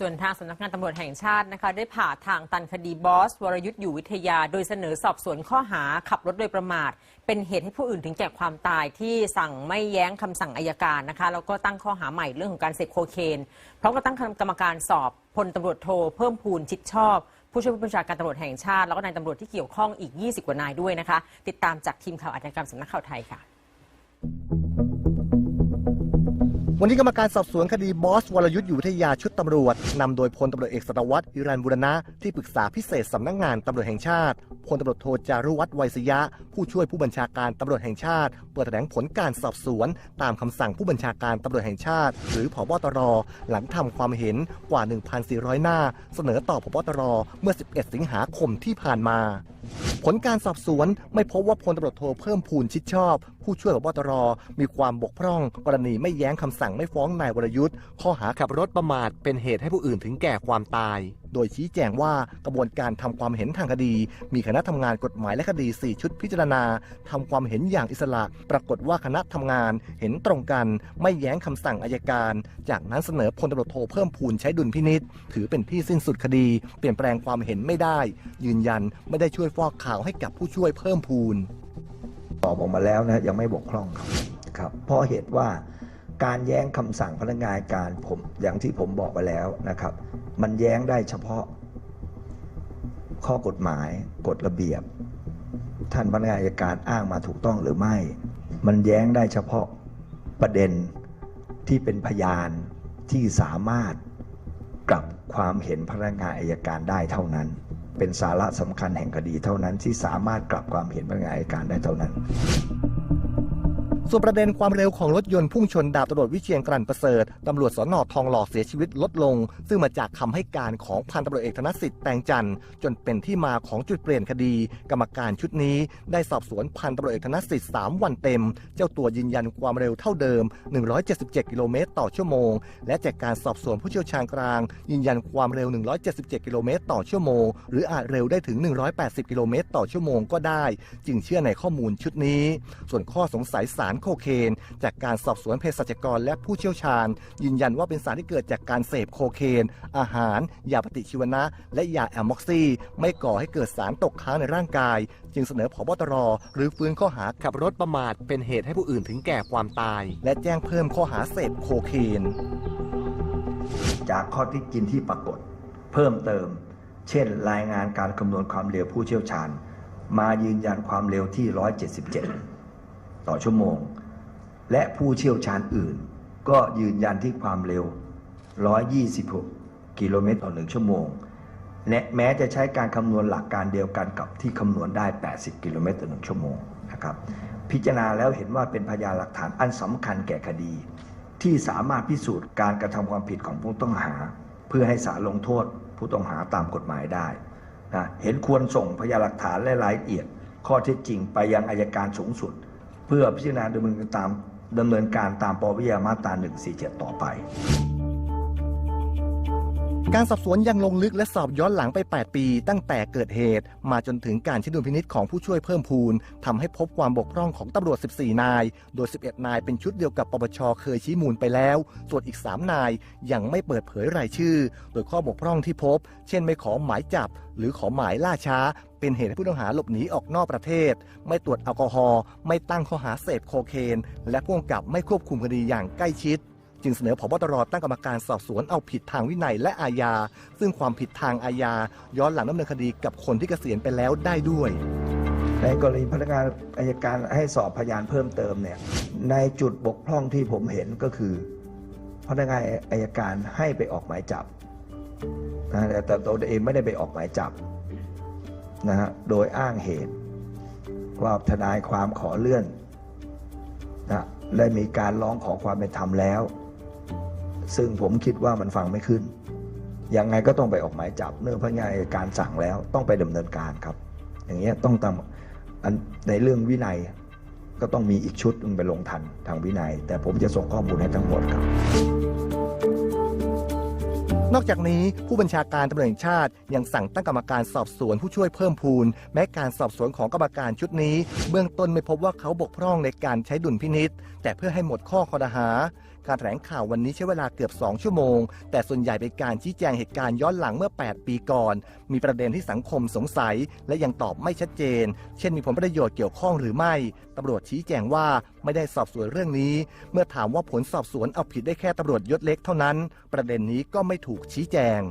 ส่วนทางสำนักงานตำรวจแห่งชาตินะคะ ได้ผ่าทางตันคดีบอส วรยุทธ์อยู่วิทยา โดยเสนอสอบสวนข้อหาขับรถโดยประมาท เป็นเหตุให้ผู้อื่นถึงแก่ความตายที่สั่งไม่แย้งคำสั่งอายการนะคะแล้วก็ตั้งข้อหาใหม่เรื่องของการเสพโคเคนพร้อมกับตั้งกรรมการสอบพลตำรวจโทเพิ่มพูนชิดชอบ ผู้ช่วยผู้บัญชาการตำรวจแห่งชาติ แล้วก็นายตำรวจที่เกี่ยวข้องอีก 20 กว่านายด้วยนะคะ ติดตามจากทีมข่าวอาชญากรรมสำนักข่าวไทยค่ะ วันนี้กรรมการสอบสวนคดีบอสวรยุทธ์อยู่วิทยาชุดตำรวจนำโดยพลตำรวจเอกสตวัตรฮิรันบุรณะที่ปรึกษาพิเศษสำนักงานตำรวจแห่งชาติพลตำรวจโทจารุวัฒน์ไวยสยะ ผู้ช่วยผู้บัญชาการตำรวจแห่งชาติ เปิดแถลงผลการสอบสวน ตามคำสั่งผู้บัญชาการตำรวจแห่งชาติ หรือผบตร หลังทำความเห็นกว่า 1,400 หน้า เสนอต่อผบตรเมื่อ 11 สิงหาคมที่ผ่านมาผลการสอบสวนไม่พบว่าพลตำรวจโทเพิ่มพูนชิดชอบ ผู้ช่วยพบตรมีความบกพร่อง กรณีไม่แย้งคำสั่งไม่ฟ้องนายวรยุทธ์ข้อหาขับรถประมาทเป็นเหตุให้ผู้อื่นถึงแก่ความตาย โดยชี้แจงว่ากระบวนการทำความเห็นทางคดี มีคณะทำงานกฎหมายและคดี 4 ชุดพิจารณาทำความเห็นอย่างอิสระ ปรากฏว่าคณะทำงานเห็นตรงกัน ไม่แย้งคำสั่งอายการ จากนั้นเสนอพลตำรวจโทเพิ่มพูนใช้ดุลพินิษถือเป็นที่สิ้นสุดคดี เปลี่ยนแปลงความเห็นไม่ได้ ยืนยันไม่ได้ช่วยฟอกข่าวให้กับผู้ช่วยเพิ่มพูนตอบออกมาแล้วนะยังไม่บกพร่องครับครับเพราะเหตุว่า การแย้งคำสั่งพนักงานการผมอย่างที่ผมบอกไปแล้วนะครับ มันแย้งได้เฉพาะ ข้อกฎหมายกฎระเบียบ ท่านพนักงานอัยการอ้างมาถูกต้องหรือไม่ มันแย้งได้เฉพาะประเด็นที่เป็นพยานที่สามารถกลับความเห็นพนักงานอายการได้เท่านั้น เป็นสาระสำคัญแห่งคดีเท่านั้นที่สามารถกลับความเห็นพนักงานอายการได้เท่านั้น ส่วนประเด็นความเร็วของรถยนต์พุ่งชนดาบตำรวจวิเชียนกลั่นประเสริฐตำรวจสนทองหล่อเสียชีวิตลดลง ซึ่งมาจากคำให้การของพันตำรวจเอกธนสิทธิ์แตงจันทร์จนเป็นที่มาของจุดเปลี่ยนคดี กรรมการชุดนี้ได้สอบสวนพันตำรวจเอกธนสิทธิ์ 3 วันเต็ม เจ้าตัวยืนยันความเร็วเท่าเดิม 177 กิโลเมตรต่อชั่วโมง และจากการสอบสวนผู้เชี่ยวชาญกลาง ยืนยันความเร็ว 177 กิโลเมตรต่อชั่วโมง หรืออาจเร็วได้ถึง 180 กิโลเมตรต่อชั่วโมงก็ได้ จึงเชื่อในข้อมูลชุดนี้ ส่วนข้อสงสัยสารารโคเคน จากการสอบสวนเภสัชกรและผู้เชี่ยวชาญ ยืนยันว่าเป็นสารที่เกิดจากการเสพโคเคน อาหาร ยาปฏิชีวนะ และยาแอลม็อกซีไม่ก่อให้เกิดสารตกค้างในร่างกาย จึงเสนอผบตรหรือฟื้นข้อหาขับรถประมาทเป็นเหตุให้ผู้อื่นถึงแก่ความตาย และแจ้งเพิ่มข้อหาเสพโคเคนจากข้อที่จริงที่ปรากฏ เพิ่มเติม เช่น รายงานการคำนวณความเร็วผู้เชี่ยวชาญ มายืนยันความเร็วที่ 177 ต่อชั่วโมง และผู้เชี่ยวชาญอื่น ก็ยืนยันที่ความเร็ว 126 กิโลเมตรต่อหนึ่งชั่วโมงและแม้จะใช้การคำนวณหลักการเดียวกันกับที่คำนวณได้ 80 กิโลเมตรต่อหนึ่งชั่วโมงนะครับพิจารณาแล้วเห็นว่าเป็นพยานหลักฐานอันสำคัญแก่คดี ที่สามารถพิสูจน์การกระทำความผิดของผู้ต้องหา เพื่อให้ศาลลงโทษผู้ต้องหาตามกฎหมายได้นะเห็นควรส่งพยานหลักฐานและรายละเอียด ข้อเท็จจริงไปยังอายการสูงสุด เพื่อพิจารณาดำเนินการตามดำเนินการตามปวิยามาตรา147 ต่อไป การสอบสวนยังลงลึกและสอบย้อนหลังไป 8 ปี ตั้งแต่เกิดเหตุ มาจนถึงการชิดุลพินิษของผู้ช่วยเพิ่มพูนทำให้พบความบกพร่องของตำรวจ 14 นาย โดย 11 นายเป็นชุดเดียวกับปปชเคยชี้มูลไปแล้ว ส่วนอีก 3 นายยังไม่เปิดเผยรายชื่อ โดยข้อบกพร่องที่พบ เช่นไม่ขอหมายจับ หรือขอหมายล่าช้า เป็นเหตุให้ผู้ต้องหาหลบหนีออกนอกประเทศ ไม่ตรวจแอลกอฮอล์ไม่ตั้งข้อหาเสพโคเคน และพ่วงกับไม่ควบคุมคดีอย่างใกล้ชิด จึงเสนอพบตรตั้งกรรมการสอบสวนเอาผิดทางวินัยและอาญา ซึ่งความผิดทางอาญา ย้อนหลังดำเนินคดีกับคนที่เกษียณไปแล้วได้ด้วย ในกรณีพนักงานอายการให้สอบพยานเพิ่มเติมเนี่ยในจุดบกพร่องที่ผมเห็นก็คือ พนักงานอายการให้ไปออกหมายจับนะแต่ตัวเองไม่ได้ไปออกหมายจับนะฮะโดยอ้างเหตุ ว่าทนายความขอเลื่อนนะและมีการร้องขอความเป็นธรรมแล้ว ซึ่งผมคิดว่ามันฟังไม่ขึ้น ยังไงก็ต้องไปออกหมายจับเนื่องพนักงานอัยการสั่งแล้วต้องไปดำเนินการครับ อย่างเงี้ยต้องตามในเรื่องวินัยก็ต้องมีอีกชุดนึงไปลงทันทางวินัย แต่ผมจะส่งข้อมูลให้ทั้งหมดครับ นอกจากนี้ผู้บัญชาการตำรวจแห่งชาติ ยังสั่งตั้งกรรมการสอบสวนผู้ช่วยเพิ่มพูน แม้การสอบสวนของกรรมการชุดนี้ เบื้องต้นไม่พบว่าเขาบกพร่องในการใช้ดุลพินิษแต่เพื่อให้หมดข้อคอรหา การแถลงข่าววันนี้ใช้เวลาเกือบ 2 ชั่วโมง แต่ส่วนใหญ่เป็นการชี้แจงเหตุการณ์ย้อนหลังเมื่อ 8 ปีก่อน มีประเด็นที่สังคมสงสัย และยังตอบไม่ชัดเจน เช่นมีผลประโยชน์เกี่ยวข้องหรือไม่ตำรวจชี้แจงว่าไม่ได้สอบสวนเรื่องนี้ เมื่อถามว่าผลสอบสวนเอาผิดได้แค่ตำรวจยศเล็กเท่านั้น ประเด็นนี้ก็ไม่ถูกชี้แจง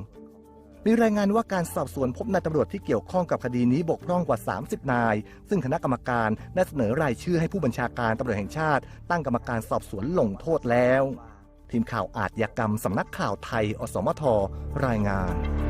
มีรายงานว่าการสอบสวนพบนายตำรวจที่เกี่ยวข้องกับคดีนี้บกพร่องกว่า 30 นาย ซึ่งคณะกรรมการได้เสนอรายชื่อให้ผู้บัญชาการตำรวจแห่งชาติ ตั้งกรรมการสอบสวนลงโทษแล้ว ทีมข่าวอาชญากรรมสำนักข่าวไทย อสมทรายงาน